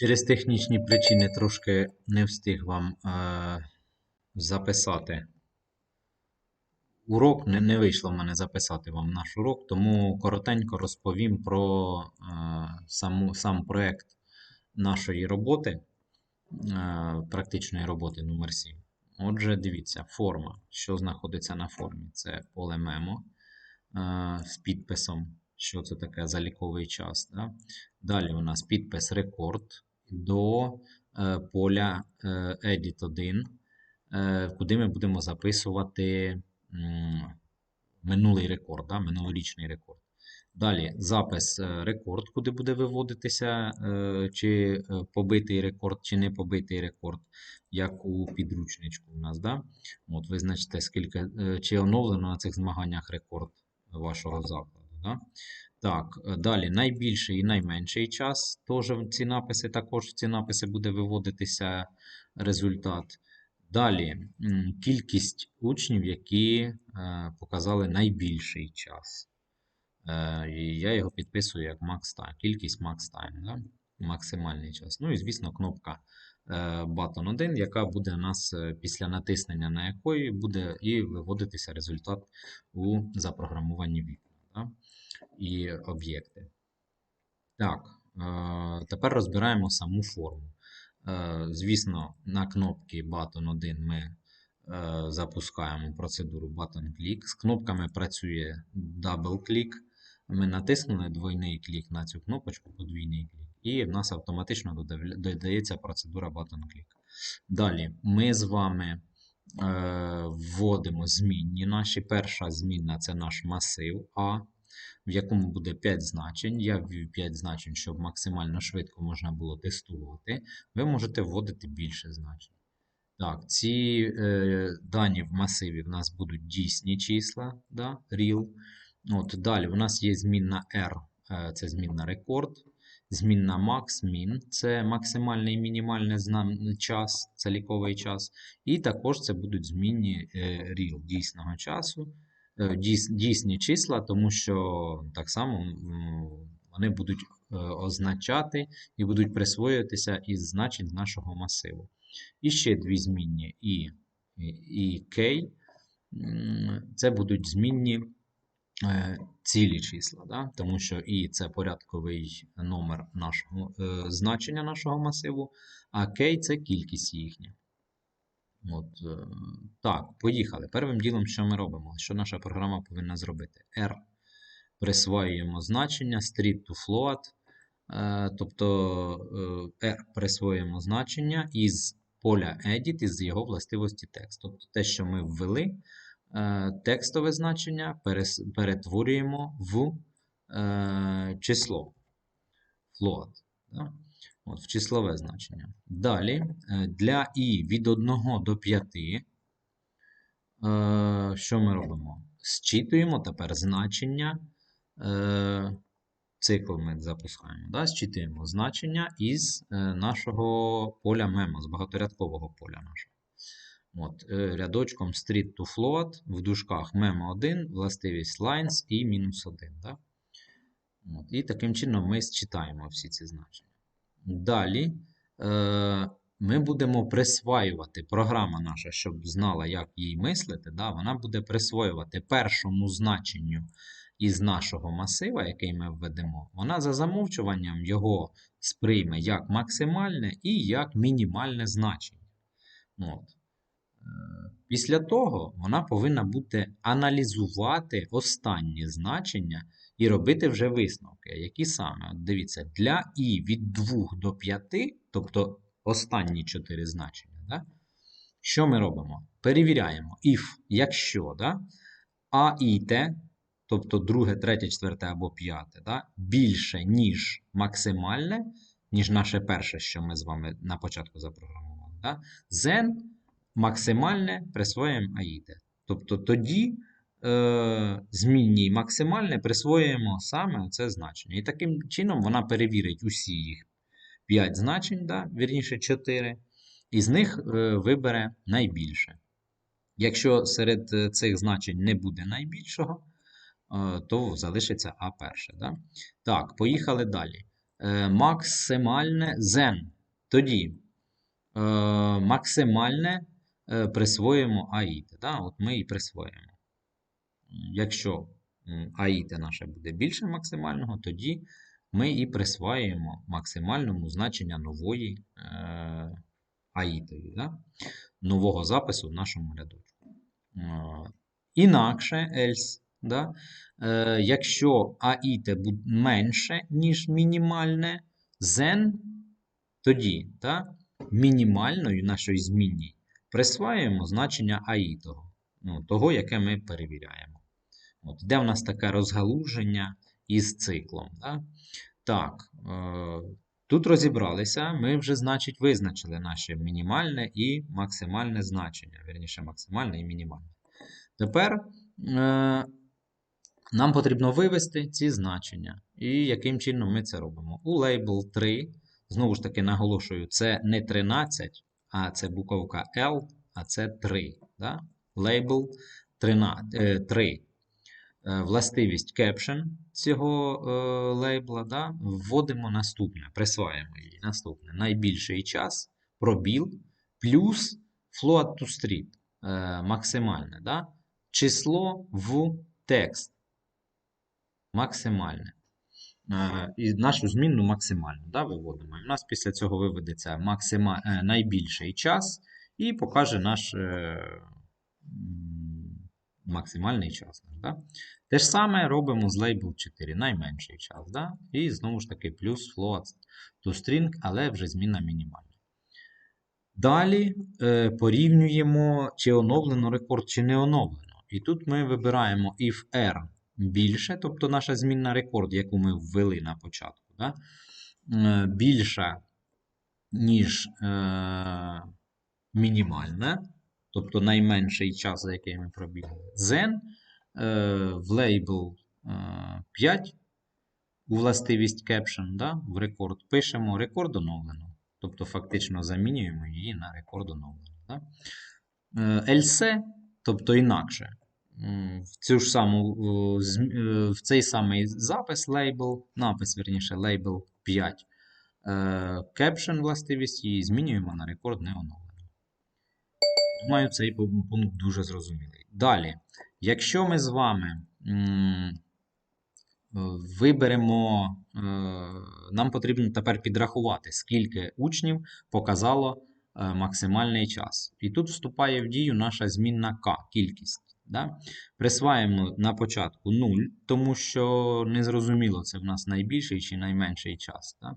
Через технічні причини трошки не встиг вам е, записати урок. Не, не вийшло в мене записати вам наш урок, тому коротенько розповім про е, саму, сам проект нашої роботи, е, практичної роботи номер 7. Отже, дивіться, форма. Що знаходиться на формі? Це поле мемо е, з підписом, що це таке заліковий час. Да? Далі у нас підпис рекорд до е, поля е, Edit 1, е, куди ми будемо записувати минулий рекорд, да? минулорічний рекорд. Далі запис рекорд, куди буде виводитися, чи побитий рекорд, чи не побитий рекорд, як у підручничку у нас. Да? От, визначте, скільки, чи оновлено на цих змаганнях рекорд вашого закладу. Да? Так, е, далі найбільший і найменший час. Теж в ці написи, також ці написи буде виводитися результат. Далі кількість учнів, які е, показали найбільший час. Е, і я його підписую як max time, кількість max time, да? максимальний час. Ну і, звісно, кнопка button 1, яка буде у нас після натиснення на якої буде і виводитися результат у запрограмовані вікна да? І об'єкти. Так, е, тепер розбираємо саму форму. Е, Звісно, на кнопці Button 1 ми е, запускаємо процедуру Button Click. З кнопками працює Double Click. Ми натиснули двойний клік на цю кнопочку, подвійний клік, і в нас автоматично додається процедура Button Click. Далі ми з вами вводимо змінні наші. Перша змінна це наш масив А, в якому буде 5 значень. Я ввів 5 значень, щоб максимально швидко можна було тестувати. Ви можете вводити більше значень. Так, ці е, дані в масиві в нас будуть дійсні числа, да, real. От, далі у нас є змінна R, е, це змінна рекорд. Змінна max, min це максимальний і мінімальний час, це ліковий час. І також це будуть змінні е, real дійсного часу, дійсні числа, тому що так само вони будуть е, означати і будуть присвоюватися із значень нашого масиву. І ще дві змінні і, і, k. Це будуть змінні е, цілі числа, да? тому що і це порядковий номер нашого е, значення нашого масиву, а k це кількість їхня. От, е, так, поїхали. Первим ділом, що ми робимо? Що наша програма повинна зробити? R. Присвоюємо значення strip to float. Е, тобто е, R присвоюємо значення із поля edit із його властивості текст. Тобто те, що ми ввели, текстове значення перетворюємо в число. Float. От, в числове значення. Далі е, для і від 1 до 5. е, Що ми робимо? Зчитуємо тепер значення. е, Цикл ми запускаємо. Да? Зчитуємо значення із нашого поля мемо, з багаторядкового поля нашого. От, рядочком street to float в дужках memo 1, властивість lines і мінус 1. Да? От, і таким чином ми зчитаємо всі ці значення. Далі е, ми будемо присваювати, програма наша, щоб знала, як їй мислити, да, вона буде присвоювати першому значенню із нашого масива, який ми введемо, вона за замовчуванням його сприйме як максимальне і як мінімальне значення. От. Після того вона повинна буде аналізувати останні значення і робити вже висновки. Які саме? От дивіться, для і від 2 до 5, тобто останні 4 значення, да? що ми робимо? Перевіряємо, if, якщо да? а і те, тобто друге, третє, четверте або п'яте, да? більше, ніж максимальне, ніж наше перше, що ми з вами на початку запрограмували. Да? Then максимальне присвоюємо аїде. Тобто тоді е, змінні максимальне присвоюємо саме це значення. І таким чином вона перевірить усі їх 5 значень, да, вірніше 4, і з них е, вибере найбільше. Якщо серед е, цих значень не буде найбільшого, е, то залишиться А перше. Да? Так, поїхали далі. е, максимальне zen. Тоді е, максимальне присвоїмо аїте. Да? От ми і присвоїмо. Якщо аїте наше буде більше максимального, тоді ми і присвоюємо максимальному значення нової е, аїтові, да? нового запису в нашому рядочку. Е, Інакше else, да? е, якщо аїте буде менше, ніж мінімальне, then, тоді да? мінімальною нашої змінній присваюємо значення аїтого, ну, того, яке ми перевіряємо. От, де в нас таке розгалуження із циклом. Да? Так, е, тут розібралися, ми вже, значить, визначили наше мінімальне і максимальне значення. Вірніше, максимальне і мінімальне. Тепер е, нам потрібно вивести ці значення. І яким чином ми це робимо? У label 3, знову ж таки, наголошую, це не 13, а це буковка L, а це 3. Да? Label 13, е, 3. Е, властивість caption цього е, лейбла, да, вводимо наступне, присваємо її. Наступне. Найбільший час, пробіл, плюс float to strip, е, максимальне. Да, число в текст. Максимальне. Е, і нашу змінну максимальну да, виводимо. В нас після цього виведеться максима... е, найбільший час і покаже наш. Е, максимальний час. Да? Те ж саме робимо з label 4, найменший час. Да? І знову ж таки плюс float to string, але вже зміна мінімальна. Далі е, порівнюємо, чи оновлено рекорд, чи не оновлено. І тут ми вибираємо if r більше, тобто наша змінна рекорд, яку ми ввели на початку, да? е, більша, ніж е, мінімальна тобто найменший час, за який ми пробігли. Then е, в лейбл е, 5 у властивість caption, да, в рекорд пишемо рекорд оновлено. Тобто фактично замінюємо її на рекорд оновлено. Да. Е, else, тобто інакше. В, цю ж саму, е, в цей самий запис лейбл, напис, верніше, лейбл 5. Е, Caption властивість її змінюємо на рекорд не оновлено. Думаю, цей пункт дуже зрозумілий. Далі, якщо ми з вами виберемо, е, нам потрібно тепер підрахувати, скільки учнів показало максимальний час. І тут вступає в дію наша змінна К, кількість. Да? Присваємо на початку 0, тому що незрозуміло, це в нас найбільший чи найменший час. Да?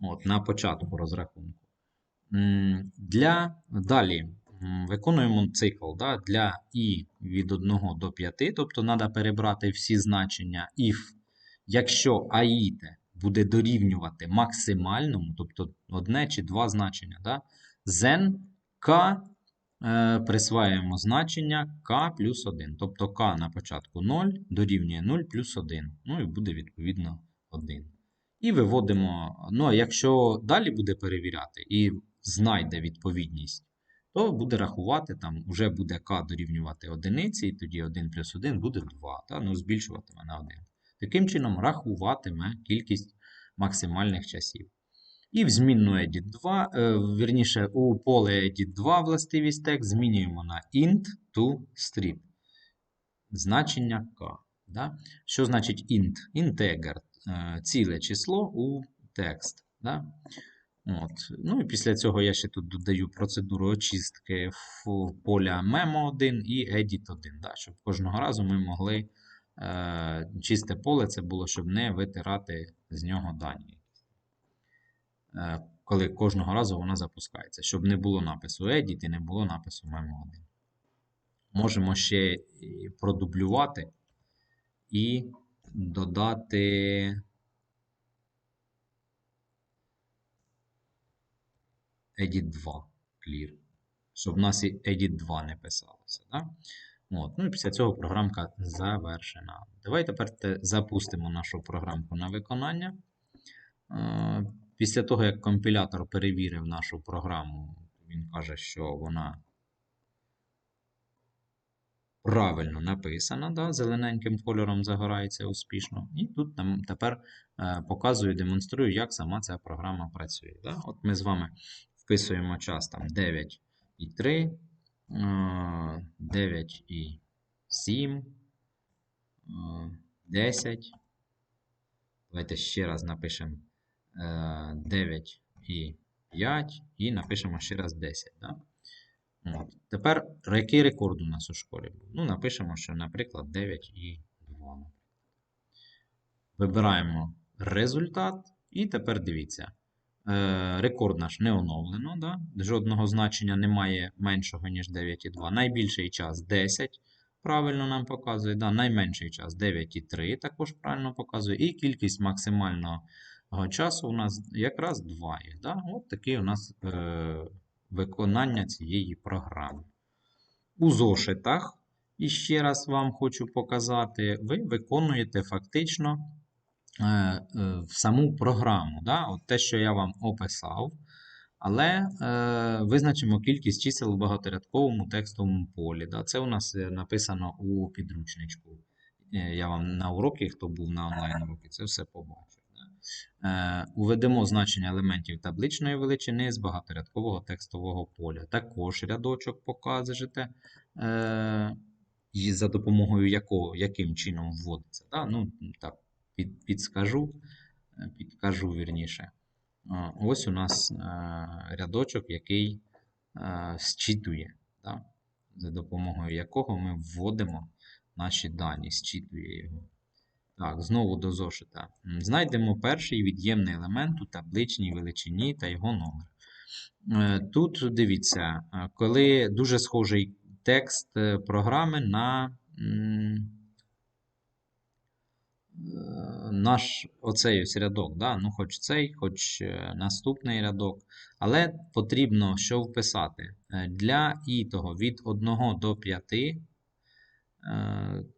От, на початку розрахунку. Для далі виконуємо цикл да, для і від 1 до 5, тобто треба перебрати всі значення if, якщо аїте буде дорівнювати максимальному, тобто одне чи два значення, да, then k присваємо значення k плюс 1. Тобто k на початку 0 дорівнює 0 плюс 1. Ну і буде відповідно 1. І виводимо. Ну, а якщо далі буде перевіряти і знайде відповідність, то буде рахувати, там вже буде k дорівнювати одиниці, і тоді 1 плюс 1 буде 2, та? ну, збільшуватиме на 1. Таким чином, рахуватиме кількість максимальних часів. І в змінну edit 2, е, вірніше, у поле edit 2 властивість текст змінюємо на int to strip. Значення k. Да? Що значить int? Інтегр е, ціле число у текст. Да? От. Ну і після цього я ще тут додаю процедуру очистки в поля memo1 і edit1, да? щоб кожного разу ми могли е, чисте поле це було, щоб не витирати з нього дані. Е, коли кожного разу вона запускається, щоб не було напису edit і не було напису memo1. Можемо ще продублювати і додати edit 2 clear, щоб в нас і edit 2 не писалося. Да? От. Ну і після цього програмка завершена. Давайте тепер запустимо нашу програмку на виконання. Е, Після того, як компілятор перевірив нашу програму, він каже, що вона правильно написана, да, зелененьким кольором загорається успішно. І тут нам тепер е, показую, демонструю, як сама ця програма працює. Да? От ми з вами вписуємо час там 9 і 3, е, 9 і 7, е, 10. Давайте ще раз напишемо е, 9 і 5 і напишемо ще раз 10. Да? От. Тепер який рекорд у нас у школі був? Ну, напишемо, що, наприклад, 9 і 2. Вибираємо результат. І тепер дивіться. Е, рекорд наш не оновлено. Да? Жодного значення немає меншого, ніж 9,2. Найбільший час 10. Правильно нам показує. Да? Найменший час 9,3 також правильно показує. І кількість максимального часу у нас якраз 2. є, Да? От такий у нас е, виконання цієї програми. У зошитах, і ще раз вам хочу показати, ви виконуєте фактично е, е, саму програму. Да? От Те, що я вам описав. Але е, визначимо кількість чисел у багаторядковому текстовому полі. Да? Це у нас е, написано у підручничку. Е, Я вам на уроки, хто був на онлайн уроки, це все побачив. Е, уведемо значення елементів табличної величини з багаторядкового текстового поля. Також рядочок покажете, е, за допомогою якого, яким чином вводиться. Да? Ну, так, під, підскажу, е, підкажу вірніше. Ось у нас рядочок, який зчитує, да? за допомогою якого ми вводимо наші дані, зчитує його. Так, знову до зошита. Знайдемо перший від'ємний елемент у табличній величині та його номер. Е, Тут дивіться, е, коли дуже схожий текст е, програми на наш оцей ось рядок. Да? Ну, хоч цей, хоч наступний рядок. Але потрібно що вписати? Для ітого від 1 до 5 е,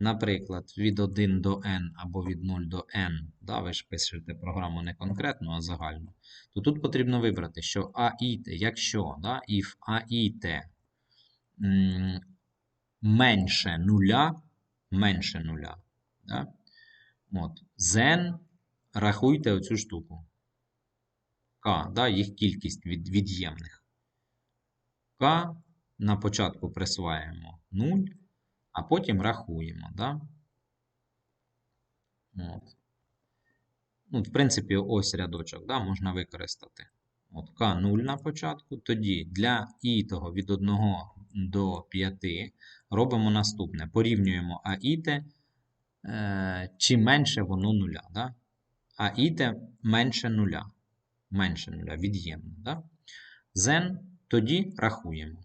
наприклад, від 1 до n або від 0 до n, да, ви ж пишете програму не конкретну, а загальну, то тут потрібно вибрати, що AIT, якщо да, if AIT м, менше нуля, менше нуля, да, от, then рахуйте оцю штуку. К, да, їх кількість від, від'ємних. К на початку присваємо 0, а потім рахуємо. Да? От. Ну, в принципі, ось рядочок да, можна використати. От К0 на початку. Тоді для ітого від 1 до 5 робимо наступне. Порівнюємо аіте, е, чи менше воно нуля. Да? Аіте менше нуля. Менше нуля, від'ємне. Да? Зен тоді рахуємо.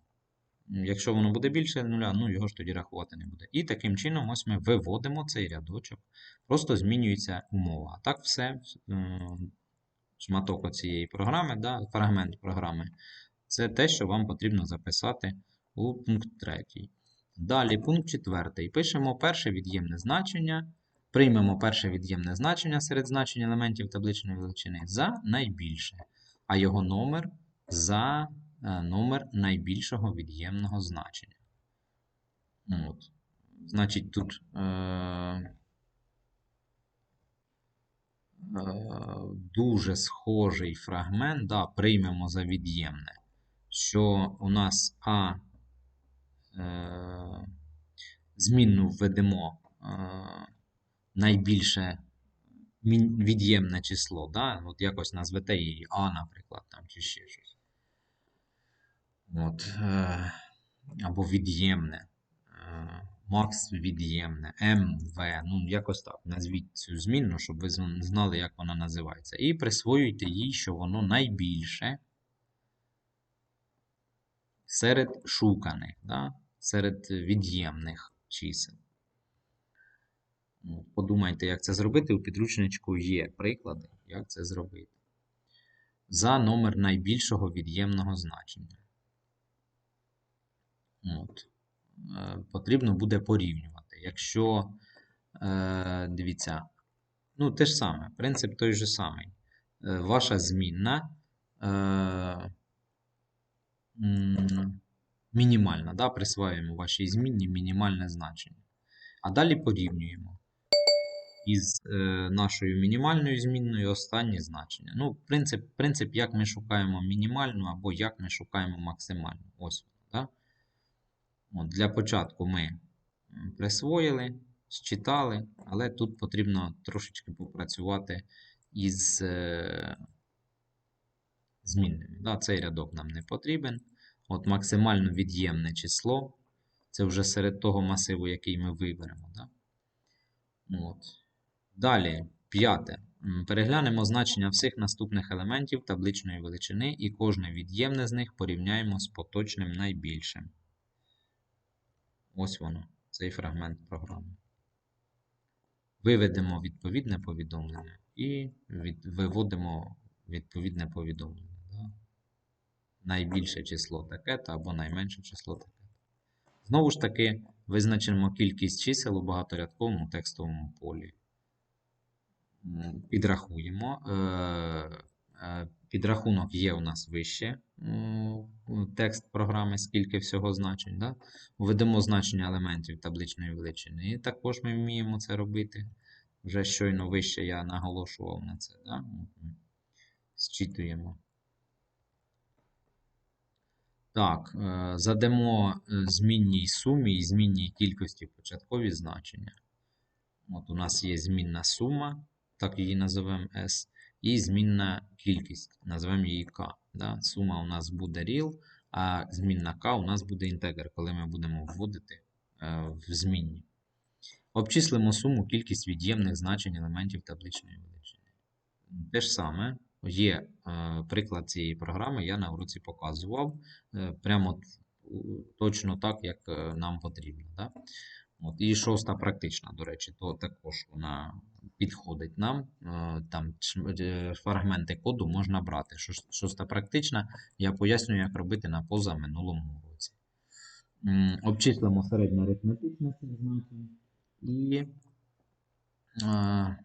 Якщо воно буде більше нуля, ну його ж тоді рахувати не буде. І таким чином ось ми виводимо цей рядочок. Просто змінюється умова. А так все, е, шматок цієї програми, да, фрагмент програми, це те, що вам потрібно записати у пункт 3. Далі, пункт 4. Пишемо перше від'ємне значення. Приймемо перше від'ємне значення серед значень елементів табличної величини за найбільше, а його номер за номер найбільшого від'ємного значення. От. Значить, тут е, е, дуже схожий фрагмент, да, приймемо за від'ємне, що у нас А е, змінну введемо е, найбільше від'ємне число. Да? От якось назвете її А, наприклад, там, чи ще щось. От, е, або від'ємне. Е, Макс від'ємне, МВ. Ну, якось так. Назвіть цю змінну, щоб ви знали, як вона називається. І присвоюйте їй, що воно найбільше серед шуканих, да? серед від'ємних чисел. Подумайте, як це зробити. У підручничку є приклади, як це зробити. За номер найбільшого від'ємного значення. От. Е, Потрібно буде порівнювати. Якщо, е, дивіться, ну, те ж саме, принцип той же самий. Е, Ваша змінна мінімальна. Да? Присваюємо вашій змінні мінімальне значення. А далі порівнюємо із нашою мінімальною змінною останні значення. Ну, принцип, принцип, як ми шукаємо мінімальну або як ми шукаємо максимальну. Ось. От, для початку ми присвоїли, считали, але тут потрібно трошечки попрацювати із е, змінними. Да? Цей рядок нам не потрібен. От максимально від'ємне число. Це вже серед того масиву, який ми виберемо. Да? От. Далі, п'яте. Переглянемо значення всіх наступних елементів табличної величини і кожне від'ємне з них порівняємо з поточним найбільшим. Ось воно, цей фрагмент програми. Виведемо відповідне повідомлення і від, виводимо відповідне повідомлення. Да? Найбільше число таке або найменше число таке. Знову ж таки, визначимо кількість чисел у багаторядковому текстовому полі. Підрахуємо. Е, Підрахунок є у нас вище. Текст програми, скільки всього значень. Да? Введемо значення елементів табличної величини. Також ми вміємо це робити. Вже щойно вище я наголошував на це. Да? Зчитуємо. Так, е, задамо е, змінній сумі і змінній кількості початкові значення. От у нас є змінна сума, так її називаємо S, і змінна кількість, називаємо її K. Да? Сума у нас буде real, а змінна K у нас буде інтегр, коли ми будемо вводити е, в змінні. Обчислимо суму кількість від'ємних значень елементів табличної величини. Те ж саме, є е, приклад цієї програми, я на уроці показував. Е, прямо точно так, як нам потрібно. Да? От, і шоста практична, до речі, то також вона підходить нам. Е, Там е, фрагменти коду можна брати. Шос- Шоста практична, я пояснюю, як робити на позаминулому уроці. М, Обчислимо середнє арифметичне цих і е,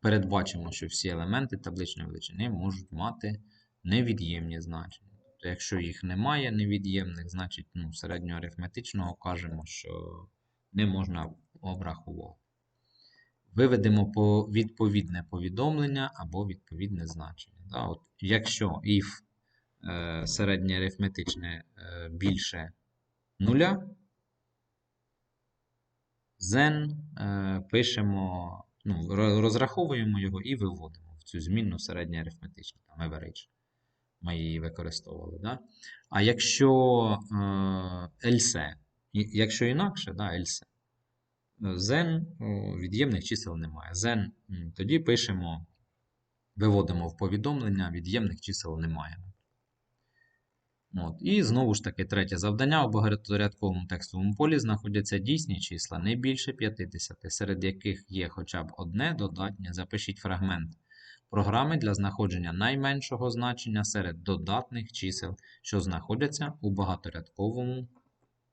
передбачимо, що всі елементи табличної величини можуть мати невід'ємні значення. Тобто, якщо їх немає невід'ємних, значить ну, середньоарифметичного кажемо, що не можна обрахувати. Виведемо по відповідне повідомлення або відповідне значення. Да? От, якщо if е, середнє арифметичне е, більше нуля, then е, пишемо, ну, розраховуємо його і виводимо в цю змінну середнє арифметичне, там average. Ми її використовували. Да? А якщо е, else, якщо інакше, да, else, о, від'ємних чисел немає. Then тоді пишемо, виводимо в повідомлення, від'ємних чисел немає. От. І знову ж таки, третє завдання. У багаторядковому текстовому полі знаходяться дійсні числа не більше 50, серед яких є хоча б одне додатнє. Запишіть фрагмент програми для знаходження найменшого значення серед додатних чисел, що знаходяться у багаторядковому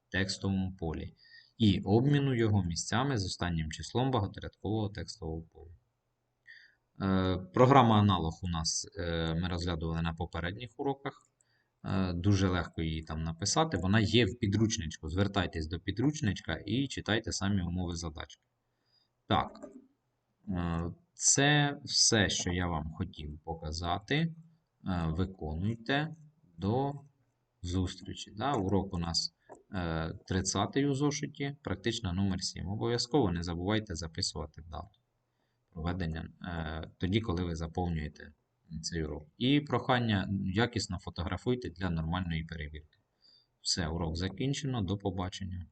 текстовому полі, і обміну його місцями з останнім числом багаторядкового текстового поля. Е, Програма аналог у нас е, ми розглядували на попередніх уроках. Е, Дуже легко її там написати. Вона є в підручничку. Звертайтесь до підручничка і читайте самі умови задачки. Так, це все, що я вам хотів показати. Виконуйте до зустрічі. Да? Урок у нас 30 у зошиті, практично номер 7. Обов'язково не забувайте записувати дату проведення е, тоді, коли ви заповнюєте цей урок. І прохання якісно фотографуйте для нормальної перевірки. Все, урок закінчено. До побачення.